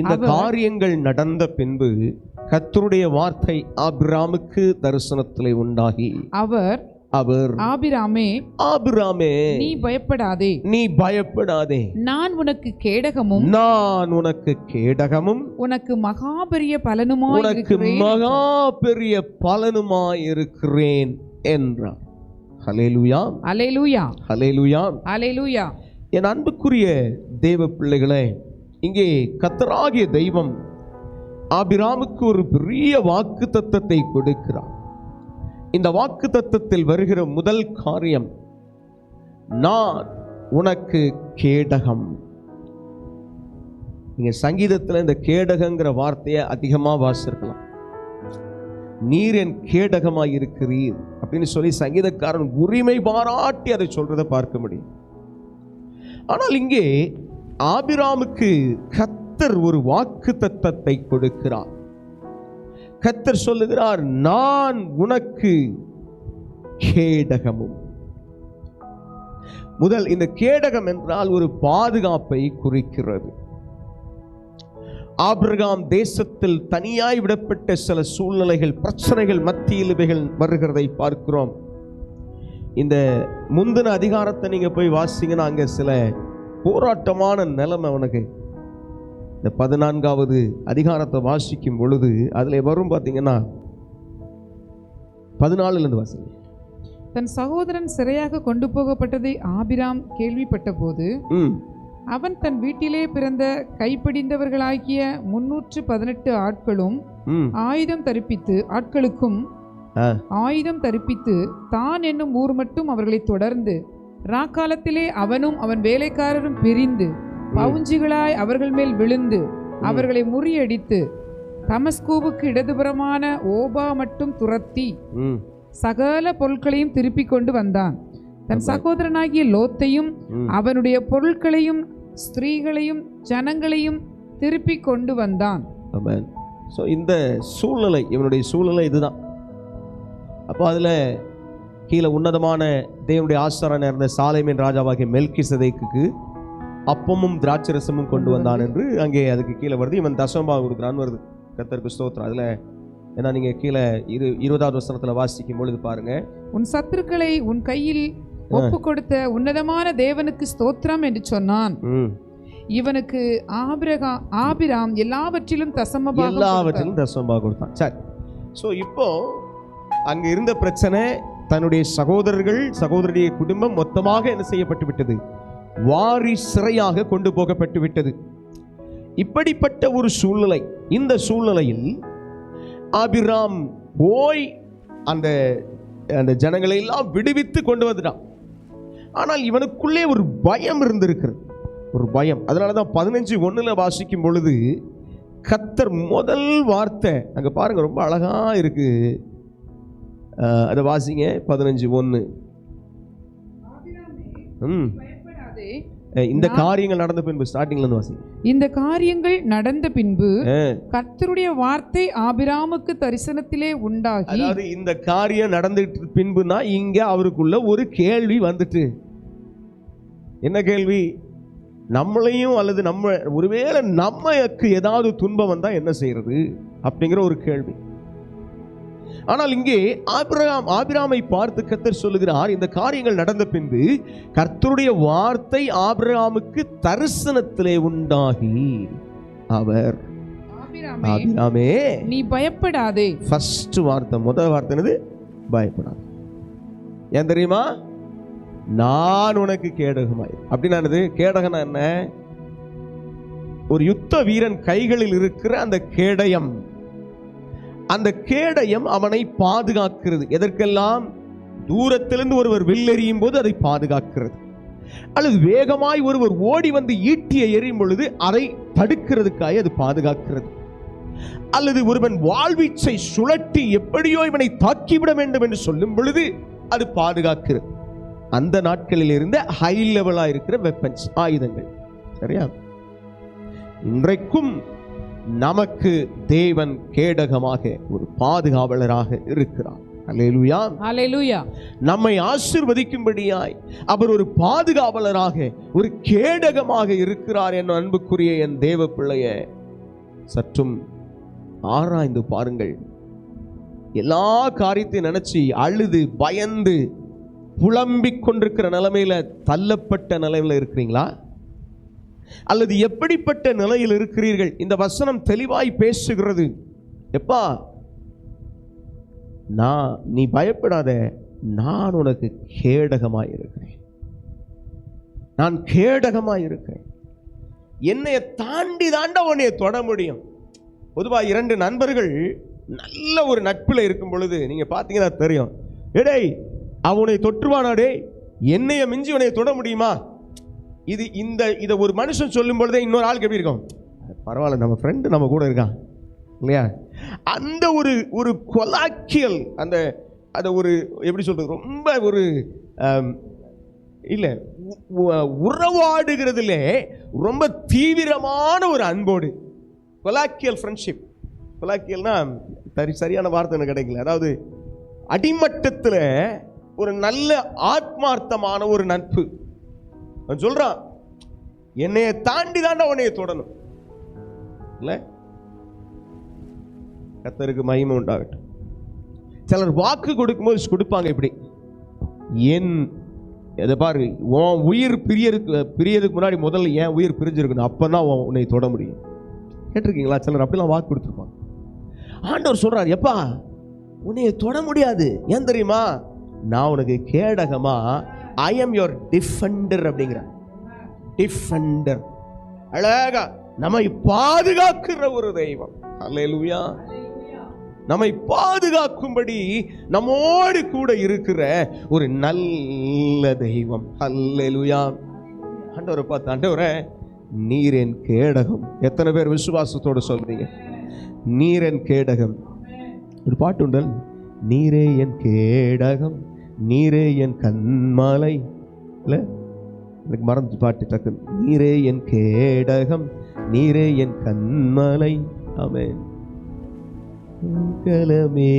இந்த காரியங்கள் நடந்த பின்பு கர்த்தருடைய வார்த்தை ஆபிராமுக்கு தரிசனத்திலே உண்டாகி. அவர் அவர் ஆபிராமே ஆபிராமே நீ பயப்படாதே. நீ பயப்படாதே. நான் உனக்கு கேடகமும் நான் உனக்கு கேடகமும் உனக்கு மகாபெரிய பலனுமாய் உனக்கு இருக்கிறேன் மகா பெரிய பலனுமாய் இருக்கிறேன் என்றார். ஹலேலுயா அலையலூயா ஹலேலுயா அலையலூயா என் அன்புக்குரிய தேவ பிள்ளைகளே இங்கே கத்தராகிய தெய்வம் ஆபிராமுக்கு ஒரு பெரிய வாக்கு தத்தத்தை கொடுக்கிறார். இந்த வாக்கு தத்தத்தில் வருகிற முதல் காரியம் நான் உனக்கு கேடகம். நீங்க சங்கீதத்துல இந்த கேடகங்கிற வார்த்தையை அதிகமா வாசிருக்கலாம். நீர் என் கேடகமாக இருக்கிறீர் அப்படின்னு சொல்லி சங்கீதக்காரன் உரிமை பாராட்டி அதை சொல்றதை பார்க்க முடியும். ஆனால் இங்கே ஆபிராமுக்கு கத்தர் ஒரு வாக்கு தத்தத்தை கொடுக்கிறார். கத்தர் சொல்லுகிறார் நான் உனக்கு கேடகமும். முதல் இந்த கேடகம் என்றால் ஒரு பாதுகாப்பை குறிக்கிறது. ஆபிரகாம் தேசத்தில் தனியாய் விடப்பட்ட சில சூழ்நிலைகள் பிரச்சனைகள் மத்தியில் இவைகள் வருகிறதை பார்க்கிறோம். இந்த முந்தின அதிகாரத்தை நீங்க போய் வாசிங்கன்னா அங்க சில போராட்டமான நிலைமை உனக்கு இந்த பதினான்காவது அதிகாரத்தை வாசிக்கும் பொழுது அதுல வரும் பார்த்தீங்கன்னா பதினாலுல இருந்து வாசிங்க. தன் சகோதரன் சிறையாக கொண்டு போகப்பட்டதை ஆபிராம் கேள்விப்பட்டபோது ம். அவன் தன் வீட்டிலே பிறந்த கைப்பிடிந்தவர்களாகிய முன்னூற்று பதினெட்டு ஆட்களும் ஆயுதம் தரிப்பித்து ஆட்களுக்கும். ஆயுதம் தரிப்பித்து தான் என்னும் ஊர் மட்டும் அவர்களை தொடர்ந்து ராக்காலத்திலே அவனும் அவன் வேலைக்காரரும் பிரிந்து பவுஞ்சிகளாய் அவர்கள் மேல் விழுந்து அவர்களை முறியடித்து தமஸ்கூவுக்கு இடதுபுறமான ஓபா மட்டும் துரத்தி சகல பொருட்களையும் திருப்பிக் கொண்டு வந்தான். தன் சகோதரனாகிய லோத்தையும். அவனுடைய பொருட்களையும் ஸ்திரீகளையும் ஜனங்களையும் திருப்பிக் கொண்டு வந்தான். ஸோ இந்த சூழ்நிலை இவனுடைய சூழ்நிலை இதுதான். அப்போ அதில் கீழே உன்னதமான தேவனுடைய ஆசாரன் இருந்த சாலைமின் ராஜாவாகிய மெல்கி சதைக்கு அப்பமும் திராட்சரசமும் கொண்டு வந்தான் என்று அங்கே அதுக்கு கீழே வருது. இவன் தசமபாக கொடுக்குறான்னு வருது. கத்தருக்கு ஸ்தோத்திரம். அதில் ஏன்னா நீங்கள் கீழே இரு இருபதாவது வசனத்தில் வாசிக்கும் பொழுது பாருங்க. உன் சத்துருக்களை உன் கையில் ஒப்பு கொடுத்த உன்னதமான தேவனுக்கு ஸ்தோத்திரம் என்று சொன்னான். இவனுக்கு ஆபிரகா ஆபிராம் எல்லாவற்றிலும் கொடுத்தான். எல்லாவற்றிலும் தசமபாக கொடுத்தான். சரி. ஸோ இப்போ அங்கே இருந்த பிரச்சனை தன்னுடைய சகோதரர்கள் சகோதரருடைய குடும்பம் மொத்தமாக என்ன செய்யப்பட்டு விட்டது வாரி சிறையாக கொண்டு போகப்பட்டு விட்டது இப்படிப்பட்ட ஒரு சூழ்நிலை இந்த சூழ்நிலையில் ஆபிராம் போய் அந்த அந்த ஜனங்களை எல்லாம் விடுவித்து கொண்டு வந்துட்டான். ஆனால் இவனுக்குள்ளே ஒரு பயம் இருந்திருக்கிறது. ஒரு பயம். அதனால தான் பதினஞ்சு ஒன்றில் வாசிக்கும் பொழுது கத்தர் முதல் வார்த்தை அங்கே பாருங்க ரொம்ப அழகாக இருக்குது அதை வாசிங்க. பதினஞ்சு ஒன்று ம். இந்த காரியங்கள் நடந்த பின்பு ஸ்டார்டிங்ல இருந்து வாசிங்க. இந்த காரியங்கள் நடந்த பின்பு கர்த்தருடைய வார்த்தை ஆபிராமுக்கு தரிசனத்திலே உண்டாகி அதாவது இந்த காரியம் நடந்துட்டு பின்புனா இங்க அவருக்குள்ள ஒரு கேள்வி வந்துட்டு. என்ன கேள்வி? நம்மளையும் அல்லது நம்ம ஒருவேளை நமக்கு ஏதாவது துன்பம் வந்தா என்ன செய்யறது அப்படிங்கிற ஒரு கேள்வி. ஆனால் இங்கே ஆபிரகாம் ஆபிராமை பார்த்து கர்த்தர் சொல்லுகிறார் இந்த காரியங்கள் நடந்த பின்பு கர்த்தருடைய வார்த்தை ஆபிரகாமுக்கு தரிசனத்திலே உண்டாகி. அவர் ஆபிராமே, ஆபிராமே நீ பயப்படாதே. ஃபர்ஸ்ட் வார்த்தை முதல் வார்த்தை என்னது? பயப்படாது. ஏன் தெரியுமா? நான் உனக்கு கேடகமாய். அப்படின்னா என்னது? கேடகனா என்ன? ஒரு யுத்த வீரன் கைகளில் இருக்கிற அந்த கேடயம். அந்த கேடயம் அவனை பாதுகாக்கிறது. எதற்கெல்லாம்? தூரத்திலிருந்து ஒருவர் வில்லெறியும் போது அதை பாதுகாக்கிறது. அல்லது வேகமாய் ஒருவர் ஓடி வந்து ஈட்டியை எறியும் பொழுது அதை தடுக்கிறதுக்காக அது பாதுகாக்கிறது. அல்லது ஒருவன் வாழ்வீச்சை சுழட்டி எப்படியோ இவனை தாக்கிவிட வேண்டும் என்று சொல்லும் பொழுது அது பாதுகாக்கிறது. அந்த நாட்களில் இருந்த ஹை லெவலா இருக்கிற வெப்பன்ஸ் ஆயுதங்கள். சரியா? இன்றைக்கும் நமக்கு தேவன் கேடகமாக ஒரு பாதுகாவலராக இருக்கிறார். நம்மை ஆசிர்வதிக்கும்படியாய் அவர் ஒரு பாதுகாவலராக ஒரு கேடகமாக இருக்கிறார் என் அன்புக்குரிய என் தேவ பிள்ளைய. சற்றும் ஆராய்ந்து பாருங்கள். எல்லா காரியத்தையும் நினைச்சு அழுது பயந்து புலம்பிக் கொண்டிருக்கிற நிலைமையில தள்ளப்பட்ட நிலைமையில இருக்கிறீங்களா? அல்லது எப்படிப்பட்ட நிலையில் இருக்கிறீர்கள்? இந்த வசனம் தெளிவாய் பேசுகிறது. எப்பா நான் நீ பயப்படாத நான் உனக்கு கேடகமாக இருக்கிறேன். நான் கேடகமாக இருக்கிறேன். என்னைய தாண்டி தாண்ட உன்னைய தொட முடியும். பொதுவா இரண்டு நண்பர்கள் நல்ல ஒரு நட்புல இருக்கும் பொழுது நீங்க பார்த்தீங்கன்னா தெரியும். எடேய் அவனை தொற்றுவானா டேய்? என்னைய மிஞ்சி உனைய தொட முடியுமா? இது இந்த இதை ஒரு மனுஷன் சொல்லும் பொழுதே இன்னொரு ஆளுக்கு எப்படி இருக்கும்? பரவாயில்ல நம்ம ஃப்ரெண்டு நம்ம கூட இருக்கான். இல்லையா? அந்த ஒரு ஒரு கொலாக்கியல் அந்த அதை ஒரு எப்படி சொல்கிறது ரொம்ப ஒரு இல்லை உ- உறவாடுகிறதுலே ரொம்ப தீவிரமான ஒரு அன்போடு. கொலாக்கியல் ஃப்ரெண்ட்ஷிப் கொலாக்கியல்னா சரி சரியான வார்த்தை எனக்கு கிடைக்கல. அதாவது அடிமட்டத்தில் ஒரு நல்ல ஆத்மார்த்தமான ஒரு நட்பு. அவன் சொல்கிறான் என்னைய தாண்டி தாண்டா உன்னைய தொடணும். இல்லை? கத்தருக்கு மகிமை உண்டாகட்டும். சிலர் வாக்கு கொடுக்கும்போது கொடுப்பாங்க இப்படி. என் இதை பாரு உன் உயிர் பிரியருக்கு பிரியதுக்கு முன்னாடி முதல்ல என் உயிர் பிரிஞ்சிருக்கணும். அப்போ தான் உன்னை தொட முடியும். கேட்டிருக்கீங்களா? சிலர் அப்படிலாம் வாக்கு கொடுத்துருப்பாங்க. ஆண்டவர் சொல்கிறார் எப்பா உன்னைய தொட முடியாது. ஏன் தெரியுமா? நான் உனக்கு கேடகமா ஐ எம் யுவர் டிஃபெண்டர் அப்படிங்கிற. டிஃபெண்டர் அழகா. நம்மை பாதுகாக்கிற ஒரு தெய்வம். அல்லேலூயா நம்மை பாதுகாக்கும்படி நம்மோடு கூட இருக்கிற ஒரு நல்ல தெய்வம். அல்லேலூயா ஆண்டவரை பார்த்து ஆண்டவரே நீர் என் கேடகம். எத்தனை பேர் விசுவாசத்தோட சொல்றீங்க? நீர் என் கேடகம். ஒரு பாட்டு உண்டல். நீரே என் கேடகம். நீரே என் கண்மாலை. இல்லை? எனக்கு மறந்து பாட்டு டக்கு நீரே என் கேடகம் நீரே என் கண்மலை. அமேன் கலமே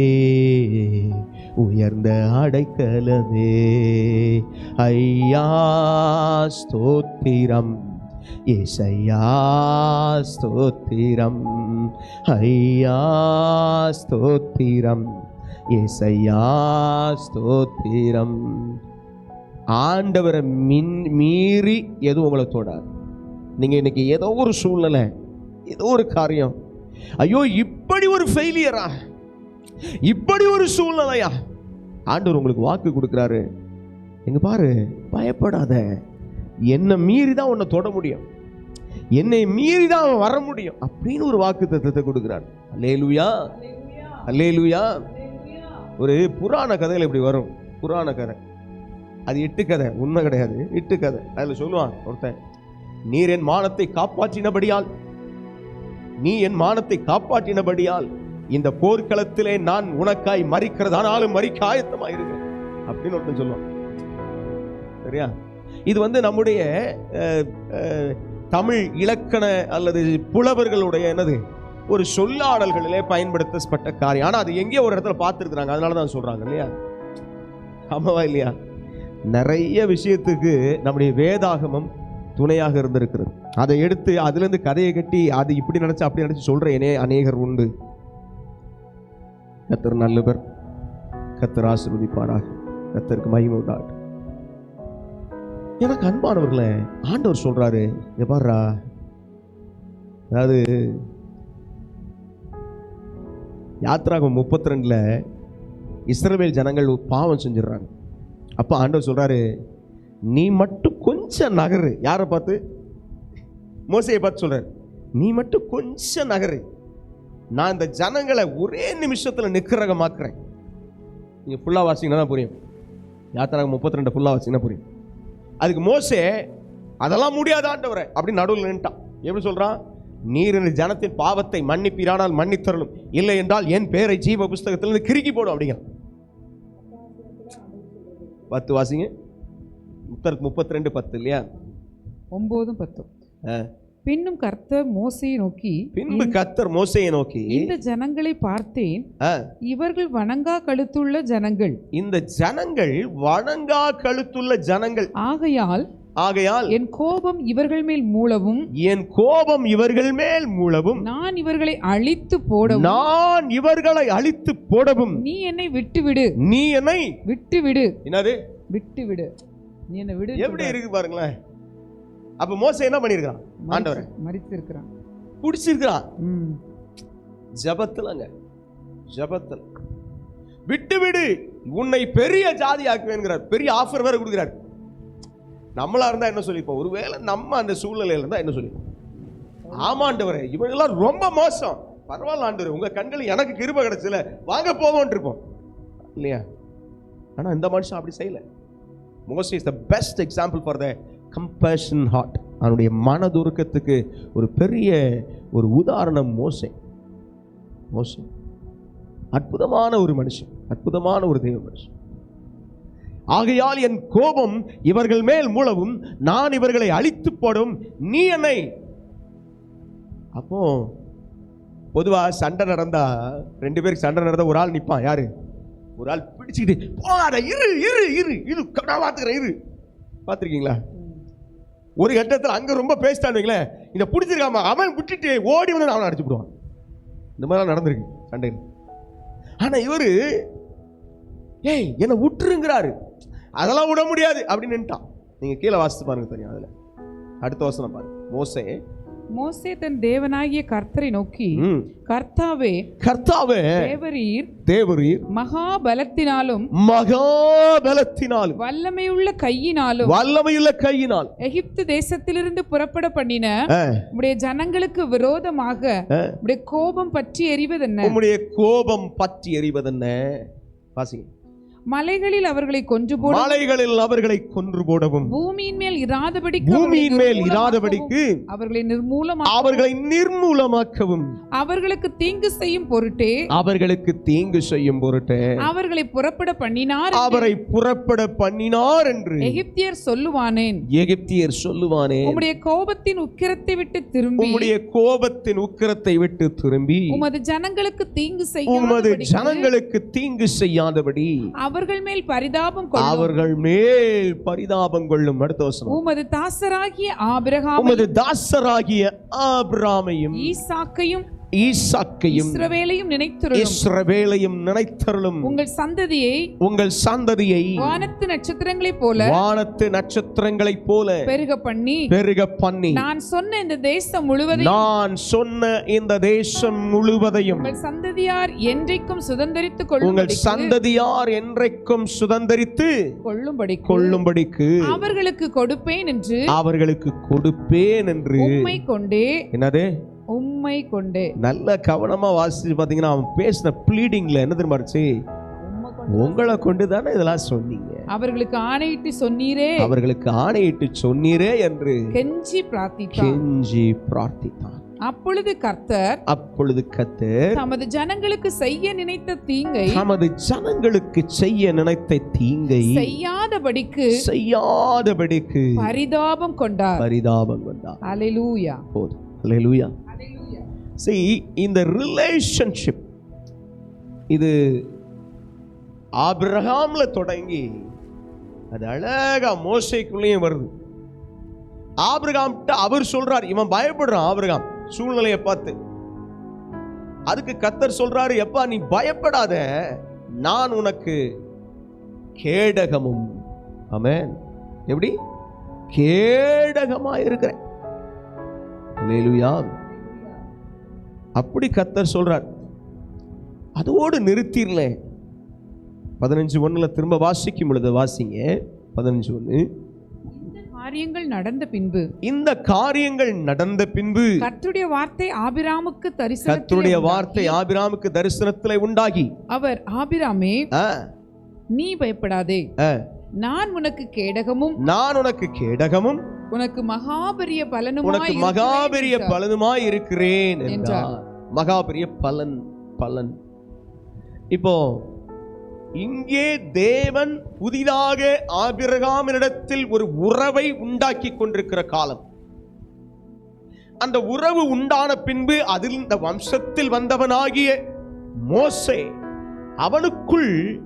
உயர்ந்த அடைக்கலமே. ஐயா ஸ்தோத்திரம். ஏசையா ஸ்தோத்திரம். ஐயா ஸ்தோத்திரம். ஏசையா ஸ்தோத்திரம். ஆண்டவரை மின் மீறி எதுவும் உங்களை தொடாது. நீங்கள் இன்னைக்கு ஏதோ ஒரு சூழ்நிலை ஏதோ ஒரு காரியம். ஐயோ இப்படி ஒரு ஃபெயிலியரா இப்படி ஒரு சூழ்நிலையா? ஆண்டவர் உங்களுக்கு வாக்கு கொடுக்குறாரு. எங்க பாரு பயப்படாத. என்னை மீறி தான் உன்னை தொட முடியும். என்னை மீறி தான் அவன் வர முடியும். அப்படின்னு ஒரு வாக்கு தத்துவத்தை கொடுக்குறார். அல்லேலுயா அல்லேலுயா ஒரு புராண கதையில் இப்படி வரும். புராண கதை. அது எட்டு கதை உண்மை கிடையாது. எட்டு கதை. அதில் சொல்லுவான் ஒருத்தன் நீர் என் மானத்தை காப்பாற்றினபடியால் நீ என் மானத்தை காப்பாற்றினபடியால் இந்த போர்க்களத்திலே நான் உனக்காய் மறிக்கிறதானாலும் மறிக்க ஆயத்தமாக இருக்கிறேன். அப்படின்னு ஒருத்தன் சொல்லுவான். சரியா? இது வந்து நம்முடைய தமிழ் இலக்கண அல்லது புலவர்களுடைய என்னது? ஒரு சொல்லாடல்களிலே பயன்படுத்தப்பட்ட காரியம். ஆனால் அது எங்கேயோ ஒரு இடத்துல பார்த்துருக்குறாங்க. அதனால தான் சொல்றாங்க இல்லையா? ஆமாவா இல்லையா? நிறைய விஷயத்துக்கு நம்முடைய வேதாகமம் துணையாக இருந்திருக்கிறது. அதை எடுத்து அதுலேருந்து கதையை கட்டி அது இப்படி நினச்சி அப்படி நினச்சி சொல்கிறேனே என்னே அநேகர் உண்டு. கத்தர் நல்லவர். கத்தர் ஆசிர்வதிப்பாராக. கத்தருக்கு மகிமை உண்டாகட்டும். எனக்கு அன்பானவர்களே ஆண்டவர் சொல்றாரு இங்க பாருடா. அதாவது யாத்ராகம் முப்பத்தி ரெண்டில் இஸ்ரவேல் ஜனங்கள் பாவம் செஞ்சிடுறாங்க. அப்போ ஆண்டவர் சொல்கிறாரு நீ மட்டும் கொஞ்சம் நகரு. யாரை பார்த்து? மோசையை பார்த்து சொல்கிறார் நீ மட்டும் கொஞ்சம் நகரு. நான் இந்த ஜனங்களை ஒரே நிமிஷத்தில் நிற்கிறகமாக்குறேன் நீங்கள் ஃபுல்லாக வாசிங்கன்னா தான் புரியும். யாத்திராக முப்பத்தி ரெண்டு ஃபுல்லாக வாசிங்கன்னா புரியும். அதுக்கு மோசே அதெல்லாம் முடியாதான்ட்டு வரேன் அப்படி நடுவில் நின்ட்டான் எப்படி சொல்கிறான் நீர் இந்த ஜனத்தின் பாவத்தை மன்னிப்பீரானால் மன்னித்தரலும் இல்லை என்றால் என் பேரை ஜீவ புஸ்தகத்திலிருந்து கிறுக்கி போடும் அப்படிங்கிற பத்து வாசிங்க. முத்தருக்கு முப்பத்தி ரெண்டு பத்து இல்லையா? ஒன்பதும் பத்தும். பின்னும் கர்த்தர் மோசையை நோக்கி பின்பு கத்தர் மோசையை நோக்கி இந்த ஜனங்களை பார்த்தேன். இவர்கள் வணங்கா கழுத்துள்ள ஜனங்கள். இந்த ஜனங்கள் வணங்கா கழுத்துள்ள ஜனங்கள். ஆகையால் ஆகையால் என் கோபம் இவர்கள் மேல் மூளவும். என் கோபம் இவர்கள் மேல் மூளவும். நான் இவர்களை அழித்து போடவும். நான் இவர்களை அழித்து போடவும். நீ என்னை விட்டுவிடு. நீ என்னை விட்டுவிடு. என்னது? விட்டுவிடு. நீ என்னை விடு எப்படி இருக்கு பாருங்களேன். அப்ப மோச என்ன பண்ணிருக்கான் ஆண்டவரை. மறித்திருக்கிறான் பிடிச்சிருக்கிறான். ம். ஜபத்துலங்க. ஜபத்துல. விட்டு விடு உன்னை பெரிய ஜாதி ஆக்குவேங்கிறார் பெரிய ஆஃபர் வேற கொடுக்குறார். நம்மளாக இருந்தால் என்ன சொல்லிப்போம்? ஒருவேளை நம்ம அந்த சூழ்நிலையில இருந்தால் என்ன சொல்லிப்போம்? ஆமாண்டவரே இவங்கெல்லாம் ரொம்ப மோசம். பரவாயில்ல ஆண்டவரே உங்கள் கண்கள் எனக்கு கிருப கிடச்சில வாங்க போவோம்னு இருப்போம். இல்லையா? ஆனால் இந்த மனுஷன் அப்படி செய்யலை. Most is the best example for the compassion heart அவனுடைய மனதுருக்கத்துக்கு ஒரு பெரிய ஒரு உதாரணம் மோசை. மோசே. அற்புதமான ஒரு மனுஷன் அற்புதமான ஒரு தெய்வ மனுஷன். ஆகையால் என் கோபம் இவர்கள் மேல் மூலவும் நான் இவர்களை அழித்து போடும் நீ என்னை. அப்போ பொதுவாக சண்டை நடந்தா ரெண்டு பேருக்கு சண்டை நடந்தா ஒரு ஆள் நிற்பான் யாரு? ஒரு ஆள் பிடிச்சிக்கிட்டு போகாத இரு இரு இரு இரு நான் பார்த்துக்கிறேன் இரு. பார்த்துருக்கீங்களா ஒரு கட்டத்தில் அங்கே ரொம்ப பேசிட்டான்னு வைங்களேன் இதை பிடிச்சிருக்காம அவன் விட்டுட்டு ஓடி வந்து அவனை அடிச்சு விடுவான். இந்த மாதிரிலாம் நடந்திருக்கு சண்டை ஆனால் இவரு ஏய் என்னை விட்டுருங்கிறாரு. அதெல்லாம் விட முடியாது அப்படின்னு நின்ட்டான். நீங்க கீழே வாசித்து பாருங்க தெரியும் அதுல. அடுத்த வசனம் பாருங்க. மோசே. மோசே தன் தேவனாகிய கர்த்தரை நோக்கி கர்த்தாவே கர்த்தாவே தேவரீர் தேவரீர் மகாபலத்தினாலும் மகாபலத்தினாலும் வல்லமையுள்ள கையினாலும் வல்லமையுள்ள கையினால் எகிப்து தேசத்திலிருந்து புறப்பட பண்ணின உடைய ஜனங்களுக்கு விரோதமாக உடைய கோபம் பற்றி எறிவதென்ன? உம்முடைய கோபம் பற்றி எறிவதென்ன? வாசிங்க. மலைகளில் அவர்களை கொன்று போட மலைகளில் அவர்களை கொன்று போடவும் பூமியின் மேல் இராதபடிக்கு பூமியின் மேல் இராதபடிக்கு அவர்களை நிர்மூலமாக அவர்களை நிர்மூலமாக்கவும். அவர்களுக்கு தீங்கு செய்யும் பொருட்டே அவர்களுக்கு தீங்கு செய்யும் பொருட்டு. அவர்களை புறப்பட பண்ணினார் அவரை புறப்பட பண்ணினார் என்று எகிப்தியர் சொல்லுவானேன். எகிப்தியர் சொல்லுவானே. உம்முடைய கோபத்தின் உக்கிரத்தை விட்டு திரும்பி உம்முடைய கோபத்தின் உக்கிரத்தை விட்டு திரும்பி உமது ஜனங்களுக்கு தீங்கு உமது செய்ய ஜனங்களுக்கு தீங்கு செய்யாதபடி அவர்கள் மேல் பரிதாபம் கொள்ளும். அவர்கள் மேல் பரிதாபம் கொள்ளும். அடுத்த வசனம். உமது தாசராகிய ஆபிரகாம் உமது தாசராகிய ஆபிராமையும் ஈசாக்கையும் ஈசாக்கையும் இஸ்ரவேலையும் நினைத்திருளும். இஸ்ரவேலையும் நினைத்தருளும். உங்கள் சந்ததியை உங்கள் சந்ததியை வானத்து நட்சத்திரங்களைப் போல வானத்து நட்சத்திரங்களைப் போல பெருக பண்ணி. பெருக பண்ணி. நான் சொன்ன இந்த தேசம் முழுவதையும் நான் சொன்ன இந்த தேசம் முழுவதையும் உங்கள் சந்ததியார் என்றைக்கும் சுதந்தரித்துக் உங்கள் கொள்ளும்படி சந்ததியார் என்றைக்கும் சுதந்தரித்து கொள்ளும்படி கொள்ளும்படிக்கு அவர்களுக்கு கொடுப்பேன் என்று அவர்களுக்கு கொடுப்பேன் என்று உம்மை கொண்டே என்னது? உம்மை கொண்டே. நல்ல கவனமா வாசிச்சு பாத்தீங்கன்னா அவன் பேசின ப்ளீடிங்ல என்ன தெரியுமா இருந்துச்சு. உங்களை கொண்டு. தானே இதெல்லாம் சொன்னீங்க. அவர்களுக்கு ஆணையிட்டு சொன்னீரே. அவர்களுக்கு ஆணையிட்டு சொன்னீரே என்று கெஞ்சி பிரார்த்தித்தான். கெஞ்சி பிரார்த்தித்தான். அப்பொழுது கர்த்தர் அப்பொழுது கத்தர் தமது ஜனங்களுக்கு செய்ய நினைத்த தீங்கை தமது ஜனங்களுக்கு செய்ய நினைத்த தீங்கை செய்யாதபடிக்கு செய்யாதபடிக்கு பரிதாபம் கொண்டார். பரிதாபம் கொண்டார். அல்லேலூயா போதும். அல்லேலூயா சரி இந்த ரிலேஷன்ஷிப் இது ஆபிரகாம்ல தொடங்கி அது அழகா மோசைக்குள்ளேயும் வருது. ஆபிரகாம்கிட்ட அவர் சொல்றார் இவன் பயப்படுறான் ஆபிரகாம் சூழ்நிலையை பார்த்து. அதுக்கு கத்தர் சொல்றாரு எப்பா நீ பயப்படாத நான் உனக்கு கேடகமும் ஆமென். எப்படி? கேடகமா இருக்கிறேன் அல்லேலூயா அப்படி கத்தர் சொல்றார். அதோடு நிறுத்திடல பதினஞ்சு ஒண்ணுல திரும்ப வாசிக்கும் பொழுது வாசிங்க. பதினஞ்சு இந்த காரியங்கள் நடந்த பின்பு. இந்த காரியங்கள் நடந்த பின்பு. கர்த்தருடைய வார்த்தை ஆபிராமுக்கு தரிசனத்திலே கர்த்தருடைய வார்த்தை ஆபிராமுக்கு தரிசனத்திலே உண்டாகி. அவர் ஆபிராமே நீ பயப்படாதே. நான் உனக்கு கேடகமும் நான் உனக்கு கேடகமும் உனக்கு மகாபரிய உனக்கு பலனுமாய் மகாபெரிய பலனுமாய் இருக்கிறேன் என்றார். மகா மகாபெரிய பலன் பலன். இப்போ இங்கே தேவன் புதிதாக ஆபிரகாமினிடத்தில் ஒரு உறவை உண்டாக்கி கொண்டிருக்கிற காலம். அந்த உறவு உண்டான பின்பு அதில் இந்த வம்சத்தில் வந்தவனாகிய மோசே அவனுக்குள்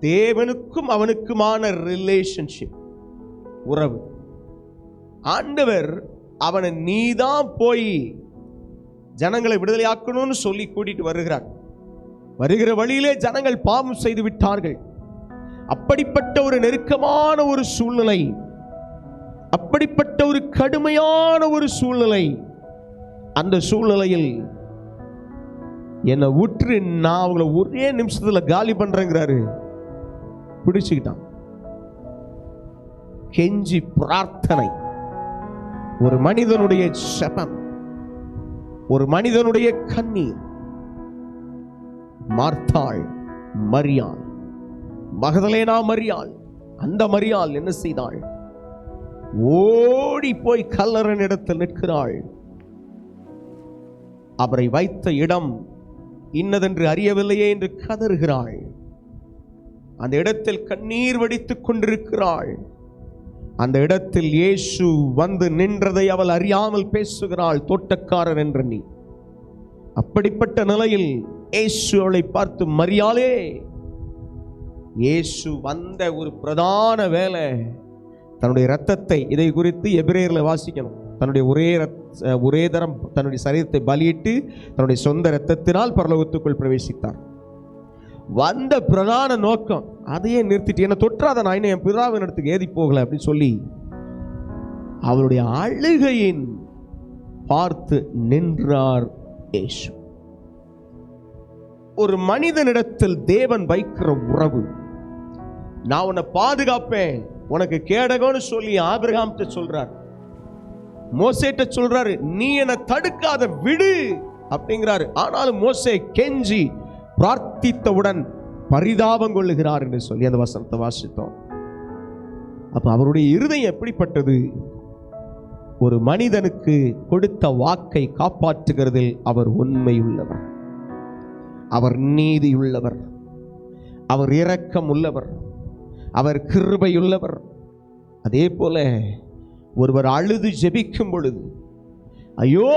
தேவனுக்கும் அவனுக்குமான ரிலேஷன்ஷிப் உறவு. ஆண்டவர் அவனை நீதான் போய் ஜனங்களை விடுதலையாக்கணும்னு சொல்லி கூட்டிட்டு வருகிறார். வருகிற வழியிலே ஜனங்கள் பாவம் செய்து விட்டார்கள். அப்படிப்பட்ட ஒரு நெருக்கமான ஒரு சூழ்நிலை அப்படிப்பட்ட ஒரு கடுமையான ஒரு சூழ்நிலை அந்த சூழ்நிலையில் என்னை உற்று நான் அவங்கள ஒரே நிமிஷத்தில் காலி பண்றேங்கிறாரு. பிடிச்சுக்கிட்டான். கெஞ்சி பிரார்த்தனை. ஒரு மனிதனுடைய செபம். ஒரு மனிதனுடைய கண்ணீர் மார்த்தாள் மரியாள். மகதலேனா மரியாள். அந்த மரியாள் என்ன செய்தாள்? ஓடி போய் கல்லறன் இடத்தில் நிற்கிறாள். அவரை வைத்த இடம் இன்னதென்று அறியவில்லையே என்று கதறுகிறாள். அந்த இடத்தில் கண்ணீர் வடித்துக் கொண்டிருக்கிறாள். அந்த இடத்தில் இயேசு வந்து நின்றதை அவள் அறியாமல் பேசுகிறாள் தோட்டக்காரர் என்ற நீ. அப்படிப்பட்ட நிலையில் இயேசு அவளை பார்த்து மரியாளே இயேசு வந்த ஒரு பிரதான வேலை தன்னுடைய இரத்தத்தை இதை குறித்து எபிரேயரில் வாசிக்கணும். தன்னுடைய ஒரே ரத்- ஒரே தரம் தன்னுடைய சரீரத்தை பலியிட்டு தன்னுடைய சொந்த இரத்தத்தினால் பரலோகத்துக்குள் பிரவேசித்தார். வந்த பிரதான நோக்கம் அதையே நிறுத்திட்டு என்னை தொற்றாத நான் இன்னும் என் பிதாவின் இடத்துக்கு ஏதி போகலை அப்படின்னு சொல்லி அவருடைய அழுகையின் பார்த்து நின்றார் ஏசு ஒரு மனிதனிடத்தில் தேவன் வைக்கிற உறவு நான் உன்னை பாதுகாப்பேன். உனக்கு கேடகம்னு சொல்லி ஆபிரகாம்கிட்ட சொல்றார். மோசேட்ட சொல்றாரு நீ என்னை தடுக்காத விடு அப்படிங்கிறாரு. ஆனாலும் மோசே கெஞ்சி பிரார்த்தித்தவுடன் பரிதாபம் கொள்ளுகிறார் என்று சொல்லி அந்த வசனத்தை வாசித்தோம். அப்ப அவருடைய இருதயம் எப்படிப்பட்டது? ஒரு மனிதனுக்கு கொடுத்த வாக்கை காப்பாற்றுகிறதில் அவர் உண்மையுள்ளவர். அவர் நீதியுள்ளவர். அவர் இரக்கம் உள்ளவர் அவர் கிருபையுள்ளவர். அதே போல ஒருவர் அழுது ஜெபிக்கும் பொழுது ஐயோ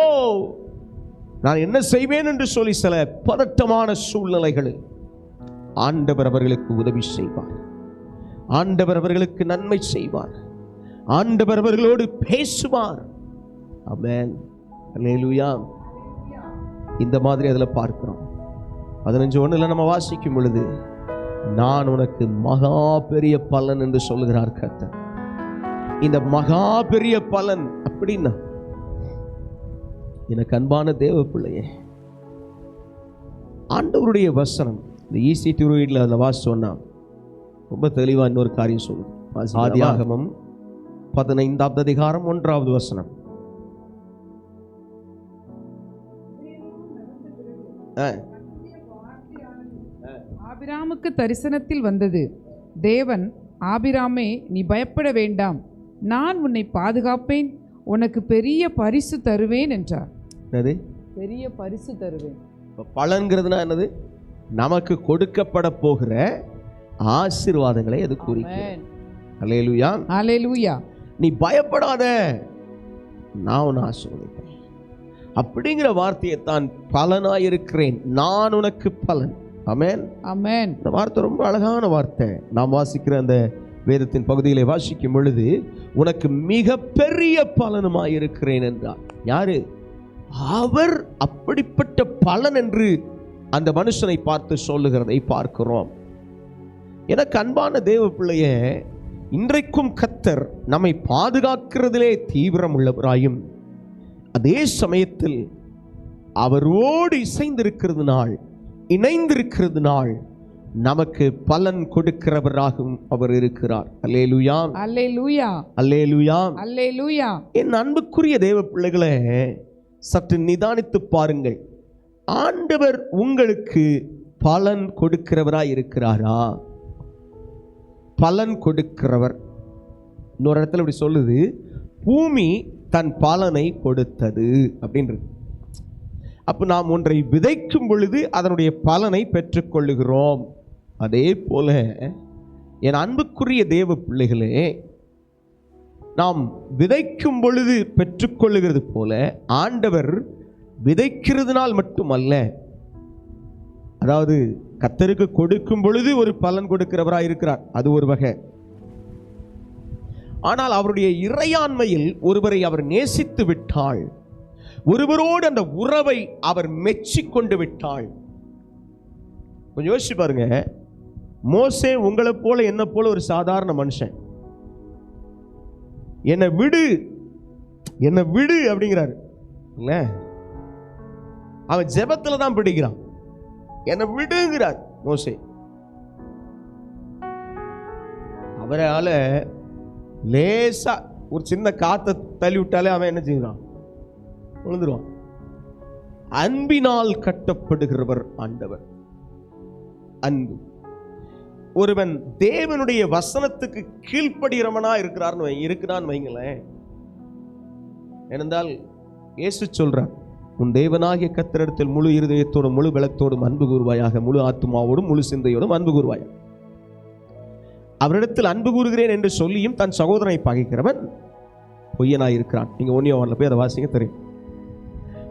நான் என்ன செய்வேன்? என்று சொல்லி சில பதட்டமான சூழ்நிலைகளில் ஆண்டவர் அவர்களுக்கு உதவி செய்வார். ஆண்டவர் அவர்களுக்கு நன்மை செய்வார். ஆண்டவர் அவர்களோடு பேசுவார். ஆமென் இந்த மாதிரி அதில் பார்க்கிறோம். பதினஞ்சு ஒண்ணுல நம்ம வாசிக்கும் பொழுது நான் உனக்கு மகா பெரிய பலன் என்று சொல்லுகிறார் கர்த்தர். இந்த மகா பெரிய பலன் அப்படின்னா எனக்கு அன்பான தேவ பிள்ளையே ஆண்டவருடைய வசனம் இந்த ஈசி திருவீட்டில் அதில் வாசி சொன்னா ரொம்ப தெளிவா இன்னொரு காரியம் சொல்லுது. ஆதியாகமம் பதினைந்தாவது அதிகாரம் ஒன்றாவது வசனம். ஆ. ஆபிராமுக்கு தரிசனத்தில் வந்தது. தேவன் ஆபிராமே நீ பயப்பட வேண்டாம். நான் உன்னை பாதுகாப்பேன். உனக்கு பெரிய பரிசு தருவேன் என்றார். பெரிய பரிசு தருவேன். இப்ப பலன்கிறதுனா என்னது? நமக்கு கொடுக்கப்பட போகிற ஆசீர்வாதங்களை அது அல்லேலூயா அலேலூயா நீ பயப்படாத. நான் உன்னை ஆசீர்வதிப்பேன். அப்படிங்கிற வார்த்தையை தான் பலனாயிருக்கிறேன். நான் உனக்கு பலன். ஆமென் அமேன் இந்த வார்த்தை ரொம்ப அழகான வார்த்தை. நாம் வாசிக்கிற அந்த வேதத்தின் பகுதியிலே வாசிக்கும் பொழுது உனக்கு மிக பெரிய பலனுமாயிருக்கிறேன் என்றார். யாரு? அவர் அப்படிப்பட்ட பலன் என்று அந்த மனுஷனை பார்த்து சொல்லுகிறதை பார்க்கிறோம். எனக்கு அன்பான தேவ பிள்ளையே இன்றைக்கும் கத்தர் நம்மை பாதுகாக்கிறதிலே தீவிரம் உள்ளவராயும் அதே சமயத்தில் அவரோடு இசைந்திருக்கிறதுனால் இணைந்திருக்கிறதுனால் நமக்கு பலன் கொடுக்கிறவராகவும் அவர் இருக்கிறார். அல்லேலுயா. அல்லேலூயா. அல்லேலுயா. அல்லேலூயா. என் அன்புக்குரிய தேவ பிள்ளைகளே சற்று நிதானித்து பாருங்கள். ஆண்டவர் உங்களுக்கு பலன் கொடுக்கிறவராக இருக்கிறாரா பலன் கொடுக்கிறவர். இன்னொரு இடத்துல இப்படி சொல்லுது பூமி தன் பலனை கொடுத்தது அப்படின்றது அப்போ நாம் ஒன்றை விதைக்கும் பொழுது அதனுடைய பலனை பெற்றுக்கொள்ளுகிறோம். அதே போல என் அன்புக்குரிய தேவ பிள்ளைகளே நாம் விதைக்கும் பொழுது பெற்றுக்கொள்ளுகிறது போல ஆண்டவர் விதைக்கிறதுனால் மட்டுமல்ல அதாவது கத்தருக்கு கொடுக்கும் பொழுது ஒரு பலன் கொடுக்கிறவராக இருக்கிறார். அது ஒரு வகை. ஆனால் அவருடைய இறையாண்மையில் ஒருவரை அவர் நேசித்து விட்டாள் ஒருவரோடு அந்த உறவை அவர் மெச்சிக்கொண்டு விட்டாள் கொஞ்சம் யோசிச்சு பாருங்க. மோசே உங்களை போல என்ன போல ஒரு சாதாரண மனுஷன். என்னை விடு என்னை விடு அப்படிங்கிறாரு. இல்லை? அவன் ஜெபத்துல தான் பிடிக்கிறான். என்னை விடுங்கிறார் மோசே. அவரால லேசா ஒரு சின்ன காத்தை தள்ளி விட்டாலே அவன் என்ன செய்வான்? விழுந்துருவான். அன்பினால் கட்டப்படுகிறவர் ஆண்டவர். அன்பு. ஒருவன் தேவனுடைய வசனத்துக்கு கீழ்ப்படுகிறவனா இருக்கிறார்னு வை இருக்கிறான்னு வைங்களேன். ஏனென்றால் இயேசு சொல்றான் உன் தேவனாகிய கத்திரிடத்தில் முழு இருதயத்தோடும் முழு பலத்தோடும் அன்பு கூறுவாயாக. முழு ஆத்மாவோடும் முழு சிந்தையோடும் அன்பு கூறுவாயாக அவரிடத்தில் அன்பு கூறுகிறேன் என்று சொல்லியும் தன் சகோதரனை பகைக்கிறவன் பொய்யனாக இருக்கிறான். நீங்க ஒன்னியோவனில் போய் அதை வாசிங்க தெரியும்.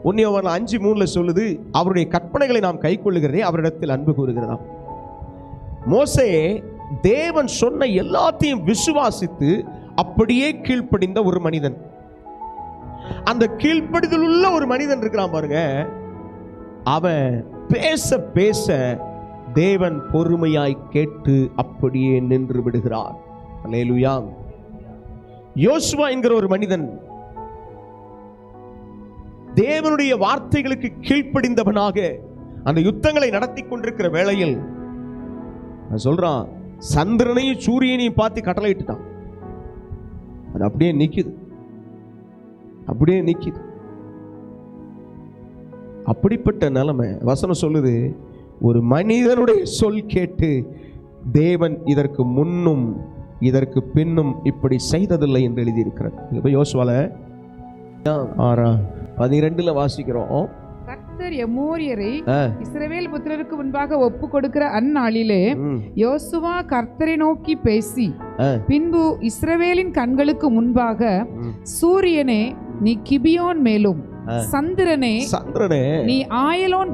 ஒன்னியோவனில் அஞ்சு மூணுல சொல்லுது அவருடைய கற்பனைகளை நாம் கைக்கொள்ளுகிறதே அவரிடத்தில் அன்பு கூறுகிறதாம் மோசே தேவன் சொன்ன எல்லாத்தையும் விசுவாசித்து அப்படியே கீழ்ப்படிந்த ஒரு மனிதன். அந்த கீழ்ப்படிதல் உள்ள ஒரு மனிதன் இருக்கிறான் பாருங்க. அவன் பேச பேச தேவன் பொறுமையாய் கேட்டு அப்படியே நின்று விடுகிறார். அலேலுயா யோசுவா என்கிற ஒரு மனிதன் தேவனுடைய வார்த்தைகளுக்கு கீழ்ப்படிந்தவனாக அந்த யுத்தங்களை நடத்தி கொண்டிருக்கிற வேளையில் சொல்றான் சந்திரனையும் சூரியனையும் பார்த்து கட்டளையிட்டுட்டான். அது அப்படியே நிக்குது. அப்படியே நிக்குது. அப்படிப்பட்ட நிலைமை வசனம் சொல்லுது ஒரு மனிதனுடைய சொல் கேட்டு தேவன் இதற்கு முன்னும் இதற்கு பின்னும் இப்படி செய்ததில்லை என்று எழுதியிருக்கிறது இப்ப யோசுவால ஆறா பனிரெண்டுல வாசிக்கிறோம். கர்த்தர் எமோரியரை இஸ்ரவேல் புத்திரருக்கு முன்பாக ஒப்பு கொடுக்கிற அந்நாளிலே யோசுவா கர்த்தரை நோக்கி பேசி பின்பு இஸ்ரவேலின் கண்களுக்கு முன்பாக. சூரியனே நீ கிபியோன் மேலும். சந்திரனே சந்திரனே நீ ஆயலோன்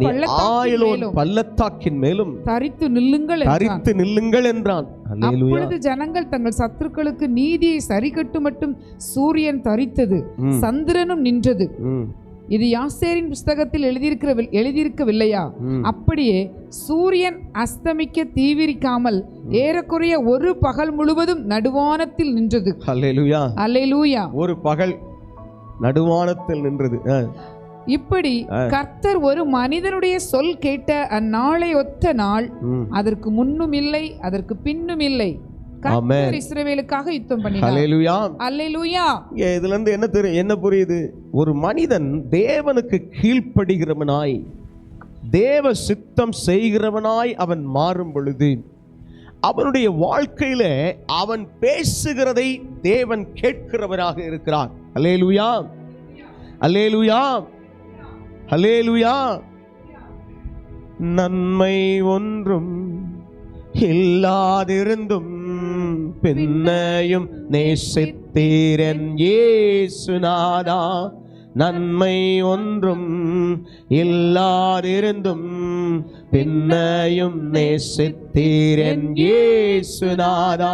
ஆயலோன் பள்ளத்தாக்கின் மேலும். தரித்து நில்லுங்கள் தரித்து நில்லுங்கள் என்றான். அப்பொழுது ஜனங்கள் தங்கள் சத்துருக்களுக்கு நீதியை சரிக்கட்டு மட்டும் சூரியன் தரித்தது. சந்திரனும் நின்றது. இது யாசேரின் புஸ்தகத்தில் எழுதியிருக்கிற எழுதியிருக்கவில்லையா. அப்படியே சூரியன் அஸ்தமிக்க தீவிரிக்காமல் ஏறக்குறைய ஒரு பகல் முழுவதும் நடுவானத்தில் நின்றது. அல்லேலூயா அல்லேலூயா ஒரு பகல் நடுவானத்தில் நின்றது. இப்படி. கர்த்தர் ஒரு மனிதனுடைய சொல் கேட்ட அந்நாளை ஒத்த நாள். அதற்கு முன்னும் இல்லை அதற்கு பின்னும் இல்லை. இஸ்ரவேலுக்காக யுத்தம் பண்ணினார். இதுல இருந்து என்ன தெரியும் என்ன புரியுது? ஒரு மனிதன் தேவனுக்கு கீழ்ப்படுகிறவனாய் தேவ சித்தம் செய்கிறவனாய் அவன் மாறும் பொழுது அவனுடைய வாழ்க்கையில அவன் பேசுகிறதை தேவன் கேட்கிறவராக இருக்கிறார். அலேலுயா அலேலுயா அலேலுயா நன்மை ஒன்றும் இல்லாதிருந்தும் பின்னையும் நேசித்தீரன். ஏசுநாதா. நன்மை ஒன்றும் இல்லாதிருந்தும் பின்னையும் நேசித்தீரன் ஏசுநாதா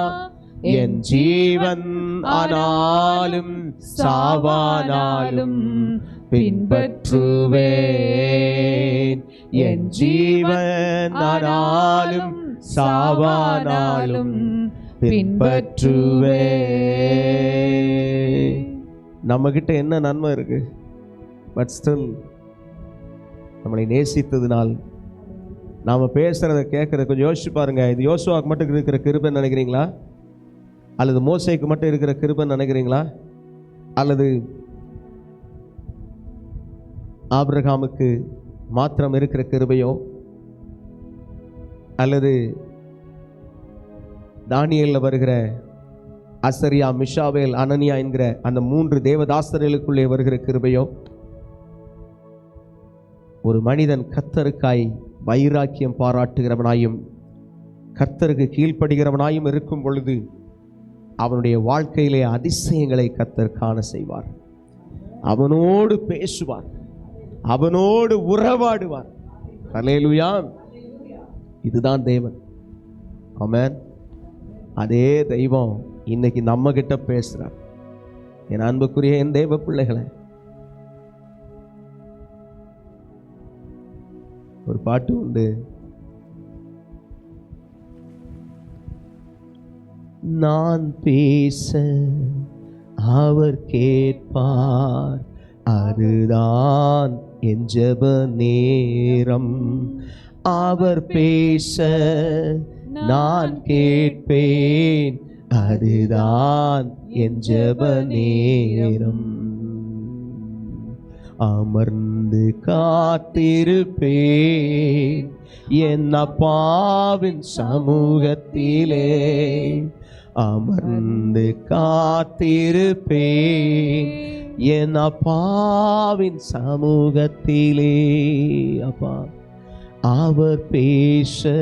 என் ஜீவன் ஆனாலும் சாவானாலும் பின்பற்றுவேன். என் ஜீவன் ஆனாலும் சாவானாலும் பின்பற்றுவேன். நம்ம என்ன நன்மை இருக்குது பட் ஸ்டில் நம்மளை நேசித்ததுனால் நாம் பேசுகிறத கேட்குறத கொஞ்சம் யோசிச்சு பாருங்கள் இது யோசுவாக்கு மட்டும் இருக்கிற கிருபைன்னு நினைக்கிறீங்களா? அல்லது மோசைக்கு மட்டும் இருக்கிற கிருபைன்னு நினைக்கிறீங்களா? அல்லது ஆப்ரஹாமுக்கு மாத்திரம் இருக்கிற கிருபையோ? அல்லது தானியல்ல வருகிற அசரியா மிஷாவேல் அனனியா என்கிற அந்த மூன்று தேவதாசர்களுக்குள்ளே வருகிற கிருபையோ ஒரு மனிதன் கத்தருக்காய் வைராக்கியம் பாராட்டுகிறவனாயும் கர்த்தருக்கு கீழ்ப்படுகிறவனாயும் இருக்கும் பொழுது அவனுடைய வாழ்க்கையிலே அதிசயங்களை கத்தர் காண செய்வார். அவனோடு பேசுவார். அவனோடு உறவாடுவார். ஹல்லேலூயா இதுதான் தேவன். ஆமென் அதே தெய்வம் இன்னைக்கு நம்ம கிட்ட பேசுறார். என் அன்புக்குரிய என் தேவ பிள்ளைகளை ஒரு பாட்டு உண்டு. நான் பேச அவர் கேட்பார் அதுதான் என் ஜப நேரம். அவர் பேச நான் கேட்பேன் அதுதான் என் ஜப நேரம். அமர்ந்து காத்திருப்பேன். என் அப்பாவின் சமூகத்திலே அமர்ந்து காத்திருப்பேன். என் அப்பாவின் சமூகத்திலே அப்பா அவர் பேச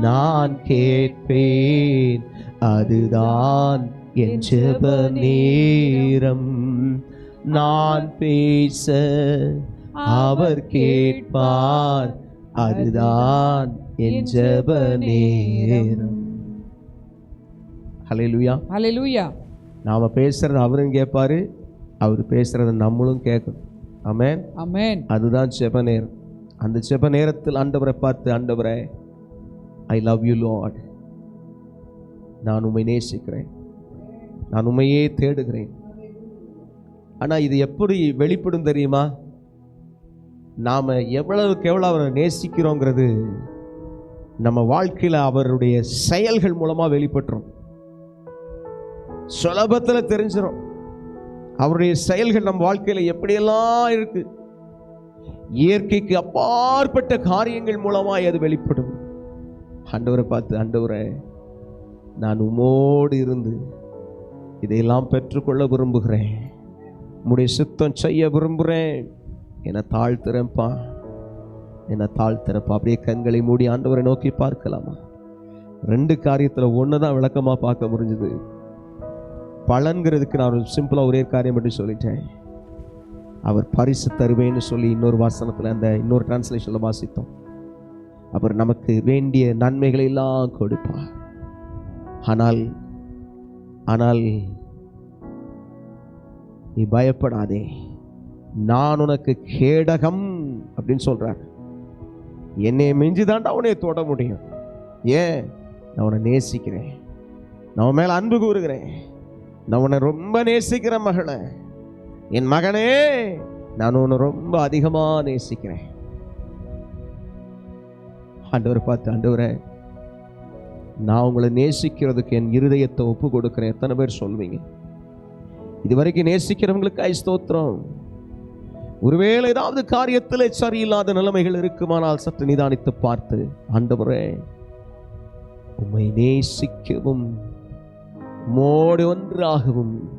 நான் கேட்பேன். அதுதான் என் ஜெப நேரம் நான் பேச அவர் கேட்பார். அதுதான் என் ஜெப நேரம் ஹalleluya. ஹalleluya. நாம பேசுறது அவரும் கேட்பாரு அவர் பேசுறத நம்மளும் கேட்கணும். ஆமென் ஆமென் அதுதான் ஜெப நேரம் அந்த ஜெப நேரத்தில் ஆண்டவரை பார்த்து ஆண்டவரே ஐ லவ் யூ லார்ட் நான் உண்மை நேசிக்கிறேன். நான் உண்மையே தேடுகிறேன். ஆனால் இது எப்படி வெளிப்படும் தெரியுமா? நாம் எவ்வளவுக்கு எவ்வளோ அவரை நேசிக்கிறோங்கிறது நம்ம வாழ்க்கையில் அவருடைய செயல்கள் மூலமாக வெளிப்பட்டுரும். சுலபத்தில் தெரிஞ்சிடும் அவருடைய செயல்கள் நம்ம வாழ்க்கையில் எப்படியெல்லாம் இருக்கு. இயற்கைக்கு அப்பாற்பட்ட காரியங்கள் மூலமாக அது வெளிப்படும். ஆண்டவரை பார்த்து ஆண்டவரை நான் உமோடு இருந்து இதையெல்லாம் பெற்றுக்கொள்ள விரும்புகிறேன். உம்முடைய சுத்தம் செய்ய விரும்புகிறேன். என்னை தாழ்த்துறேன்ப்பா என்னை தாழ்த்துறப்பா. அப்படியே கண்களை மூடி ஆண்டவரை நோக்கி பார்க்கலாமா? ரெண்டு காரியத்தில் ஒன்று தான் விளக்கமாக பார்க்க முடிஞ்சுது. பலன்கிறதுக்கு நான் ஒரு சிம்பிளாக ஒரே காரியம் மட்டும் சொல்லிட்டேன். அவர் பரிசு தருவேன்னு சொல்லி இன்னொரு வாசனத்தில் அந்த இன்னொரு டிரான்ஸ்லேஷனில் வாசித்தோம். அவர் நமக்கு வேண்டிய நன்மைகளை எல்லாம் கொடுப்பார். ஆனால் ஆனால் நீ பயப்படாதே. நான் உனக்கு கேடகம் அப்படின்னு சொல்கிறார் என்னை மிஞ்சி தாண்டா உன்னை தொட முடியும். ஏன்? நான் உன்னை நேசிக்கிறேன். நான் உன் மேல அன்பு கூறுகிறேன். நான் உன்னை ரொம்ப நேசிக்கிறேன் மகளை. என் மகனே நான் உன்னை ரொம்ப அதிகமாக நேசிக்கிறேன். ஆண்டவர் பார்த்து ஆண்டவரை நான் உங்களை நேசிக்கிறதுக்கு என் இருதயத்தை ஒப்பு கொடுக்கிறேன் எத்தனை பேர் சொல்வீங்க? இதுவரைக்கும் நேசிக்கிறவங்களுக்கு ஐஸ்தோத்திரம் ஒருவேளை ஏதாவது காரியத்தில் சரியில்லாத நிலைமைகள் இருக்குமானால் சற்று நிதானித்து பார்த்து ஆண்டவரே உம்மை நேசிக்கவும் உமோடு ஒன்றாகவும்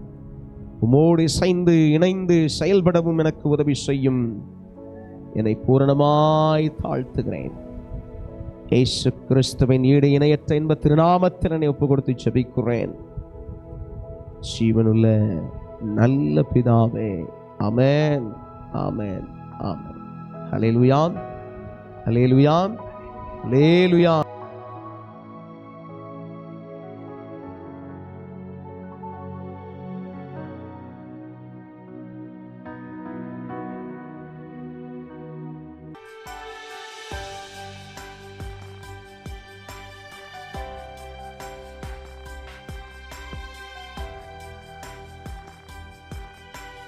உமோடு இசைந்து இணைந்து செயல்படவும் எனக்கு உதவி செய்யும். என்னை பூரணமாய் தாழ்த்துகிறேன். இயேசு கிறிஸ்துவின் ஈடு இணையற்ற என்ப திருநாமத்தினை ஒப்பு கொடுத்து ஜபிக்கிறேன். ஜீவனுள்ள நல்ல பிதாவே அமேன் அமேன் ஆமென். ஹalleluya ஹalleluya ஹalleluya.